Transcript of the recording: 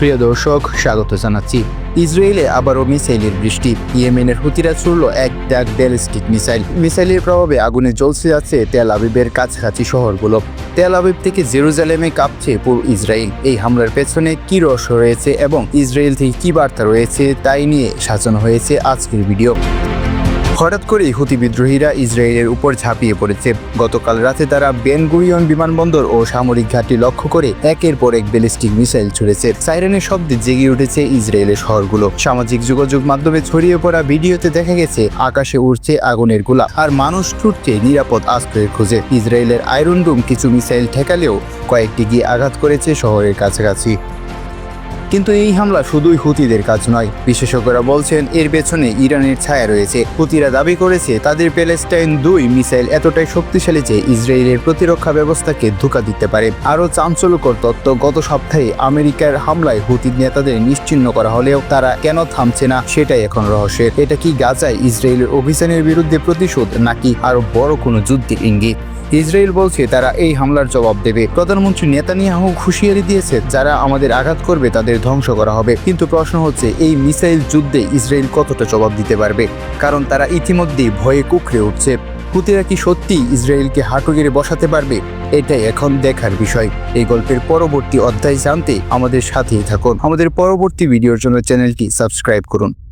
প্রিয় দর্শক, স্বাগত জানাচ্ছি। ইসরায়েলে আবারও মিসাইলের বৃষ্টি। ইয়েমেনের হুতিরা ছুড়ল এক ডাক ব্যালিস্টিক মিসাইল। মিসাইলের প্রভাবে আগুনে জ্বলছে যাচ্ছে তেল আবিবের কাছাকাছি শহরগুলো। তেল আবিব থেকে জেরুজালেমে কাঁপছে পুরো ইসরায়েল। এই হামলার পেছনে কি রহস্য রয়েছে এবং ইসরায়েল থেকে কি বার্তা রয়েছে, তাই নিয়ে সাজানো হয়েছে আজকের ভিডিও। হঠাৎ করেই হুতি বিদ্রোহীরা ইসরায়েলের উপর ঝাঁপিয়ে পড়েছে। গতকাল রাতে তারা বেন গুরিয়ন বিমানবন্দর ও সামরিক ঘাঁটি লক্ষ্য করে একের পর এক ব্যালিস্টিক মিসাইল ছুড়েছে। সাইরেনের শব্দে জেগে উঠেছে ইসরায়েলের শহরগুলো। সামাজিক যোগাযোগ মাধ্যমে ছড়িয়ে পড়া ভিডিওতে দেখা গেছে, আকাশে উড়ছে আগুনের গোলা আর মানুষ ছুটছে নিরাপদ আশ্রয়ের খোঁজে। ইসরায়েলের আয়রন ডুম কিছু মিসাইল ঠেকালেও কয়েকটি গিয়ে আঘাত করেছে শহরের কাছাকাছি। কিন্তু এই হামলা শুধুই হুতিদের কাজ নয়। বিশেষজ্ঞরা বলছেন, এর পেছনে ইরানের ছায়া রয়েছে। হুতিরা দাবি করেছে, তাদের প্যালেস্টাইন দুই মিসাইল এতটাই শক্তিশালী যে ইসরায়েলের প্রতিরক্ষা ব্যবস্থাকে ধোকা দিতে পারে। আরও চাঞ্চল্যকর তত্ত্ব গত সপ্তাহে আমেরিকার হামলায় হুতির নেতাদের নিশ্চিহ্ন করা হলেও তারা কেন থামছে না, সেটাই এখন রহস্যের। এটা কি গাজায় ইসরায়েলের অভিযানের বিরুদ্ধে প্রতিশোধ, নাকি আরও বড় কোনো যুদ্ধের ইঙ্গিত? ইসরায়েল বলছে তারা এই হামলার জবাব দেবে। প্রধানমন্ত্রী নেতানিয়াহু হুঁশিয়ারি দিয়েছে, যারা আমাদের আঘাত করবে তাদের ধ্বংস করা হবে। কিন্তু প্রশ্ন হচ্ছে, এই মিসাইল যুদ্ধে ইসরায়েল কতটা জবাব দিতে পারবে? কারণ তারা ইতিমধ্যেই ভয়ে কুকড়ে উঠছে। হুতিরা কি সত্যি ইসরায়েলকে হাঁটু গেড়ে বসাতে পারবে? এটাই এখন দেখার বিষয়। এই গল্পের পরবর্তী অধ্যায় জানতে আমাদের সাথেই থাকুন। আমাদের পরবর্তী ভিডিওর জন্য চ্যানেলটি সাবস্ক্রাইব করুন।